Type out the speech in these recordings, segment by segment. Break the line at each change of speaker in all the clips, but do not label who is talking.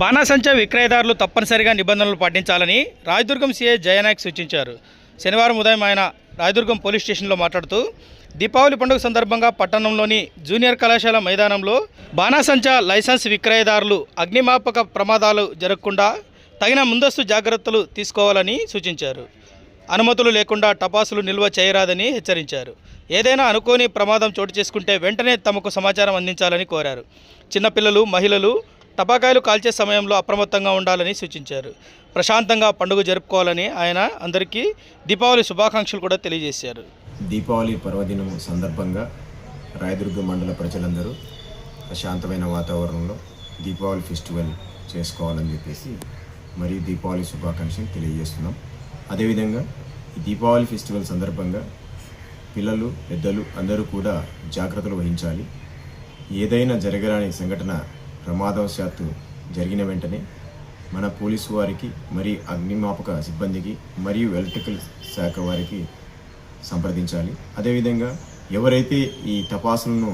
బాణాసంచా విక్రయదారులు తప్పనిసరిగా నిబంధనలు పాటించాలని రాయదుర్గం సీఐ జయనాయక్ సూచించారు. శనివారం ఉదయం ఆయన రాయదుర్గం పోలీస్ స్టేషన్లో మాట్లాడుతూ దీపావళి పండుగ సందర్భంగా పట్టణంలోని జూనియర్ కళాశాల మైదానంలో బాణాసంచా లైసెన్స్ విక్రయదారులు అగ్నిమాపక ప్రమాదాలు జరగకుండా తగిన ముందస్తు జాగ్రత్తలు తీసుకోవాలని సూచించారు. అనుమతులు లేకుండా టపాసులు నిల్వ చేయరాదని హెచ్చరించారు. ఏదైనా అనుకోని ప్రమాదం చోటు చేసుకుంటే వెంటనే తమకు సమాచారం అందించాలని కోరారు. చిన్నపిల్లలు మహిళలు టపాకాయలు కాల్చే సమయంలో అప్రమత్తంగా ఉండాలని సూచించారు. ప్రశాంతంగా పండుగ జరుపుకోవాలని ఆయన అందరికీ దీపావళి శుభాకాంక్షలు కూడా తెలియజేశారు.
దీపావళి పర్వదినం సందర్భంగా రాయదుర్గ మండల ప్రజలందరూ ప్రశాంతమైన వాతావరణంలో దీపావళి ఫెస్టివల్ చేసుకోవాలని చెప్పేసి మరి దీపావళి శుభాకాంక్షలు తెలియజేస్తున్నాం. అదేవిధంగా ఈ దీపావళి ఫెస్టివల్ సందర్భంగా పిల్లలు పెద్దలు అందరూ కూడా జాగ్రత్తలు వహించాలి. ఏదైనా జరగరాని సంఘటన ప్రమాదవశాత్తు జరిగిన వెంటనే మన పోలీసు వారికి మరి అగ్నిమాపక సిబ్బందికి మరియు ఎలక్ట్రికల్ శాఖ వారికి సంప్రదించాలి. అదేవిధంగా ఎవరైతే ఈ తపాసులను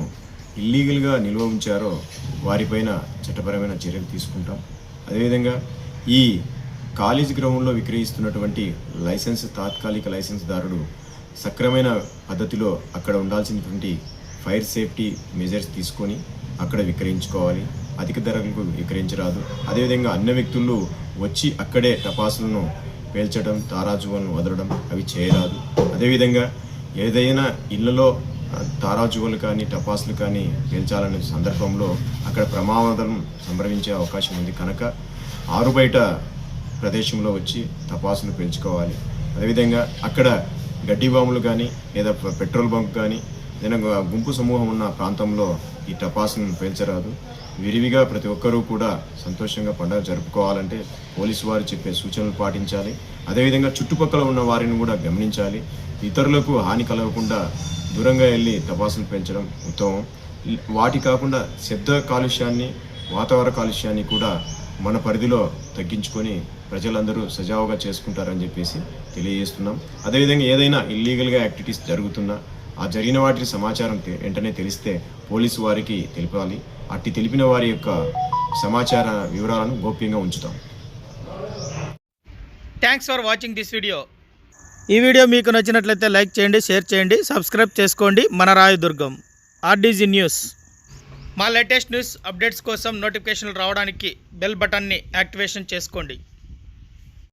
ఇల్లీగల్గా నిల్వ ఉంచారో వారిపైన చట్టపరమైన చర్యలు తీసుకుంటాం. అదేవిధంగా ఈ కాలేజ్ గ్రౌండ్లో విక్రయిస్తున్నటువంటి లైసెన్స్ తాత్కాలిక లైసెన్స్ దారుడు సక్రమైన పద్ధతిలో అక్కడ ఉండాల్సినటువంటి ఫైర్ సేఫ్టీ మెజర్స్ తీసుకొని అక్కడ విక్రయించుకోవాలి. అధిక ధరలకు విక్రయించరాదు. అదేవిధంగా అన్ని వ్యక్తులు వచ్చి అక్కడే టపాసులను పేల్చడం తారాజువలను వదలడం అవి చేయరాదు. అదేవిధంగా ఏదైనా ఇళ్ళలో తారాజువలు కానీ టపాసులు కానీ పేల్చాలనే సందర్భంలో అక్కడ ప్రమాదం సంభవించే అవకాశం ఉంది కనుక ఆరు బయట ప్రదేశంలో వచ్చి టపాసులు పేల్చుకోవాలి. అదేవిధంగా అక్కడ గడ్డి బాంబులు కానీ లేదా పెట్రోల్ బంక్ కానీ ఏదైనా గుంపు సమూహం ఉన్న ప్రాంతంలో ఈ టపాసులను పేల్చరాదు. విరివిగా ప్రతి ఒక్కరూ కూడా సంతోషంగా పండుగ జరుపుకోవాలంటే పోలీసు వారు చెప్పే సూచనలు పాటించాలి. అదేవిధంగా చుట్టుపక్కల ఉన్న వారిని కూడా గమనించాలి. ఇతరులకు హాని కలగకుండా దూరంగా వెళ్ళి టపాసులు పెంచడం ఉత్తమం. వాటి కాకుండా శబ్ద కాలుష్యాన్ని వాతావరణ కాలుష్యాన్ని కూడా మన పరిధిలో తగ్గించుకొని ప్రజలందరూ సజావుగా చేసుకుంటారని చెప్పేసి తెలియజేస్తున్నాం. అదేవిధంగా ఏదైనా ఇల్లీగల్గా యాక్టివిటీస్ జరుగుతున్నా ఆ జరిగిన వాటి సమాచారం వెంటనే తెలిస్తే పోలీసు వారికి తెలిపాలి. అట్టి తెలిపిన వారి యొక్క సమాచార వివరాలను గోప్యంగా ఉంచుతాం.
Thanks for watching this video ఈ వీడియో మీకు నచ్చినట్లయితే లైక్ చేయండి షేర్ చేయండి సబ్స్క్రైబ్ చేసుకోండి. మన Rayadurgam R D G news. మా లేటెస్ట్ న్యూస్ అప్డేట్స్ కోసం నోటిఫికేషన్లు రావడానికి బెల్ బటన్ని యాక్టివేషన్ చేసుకోండి.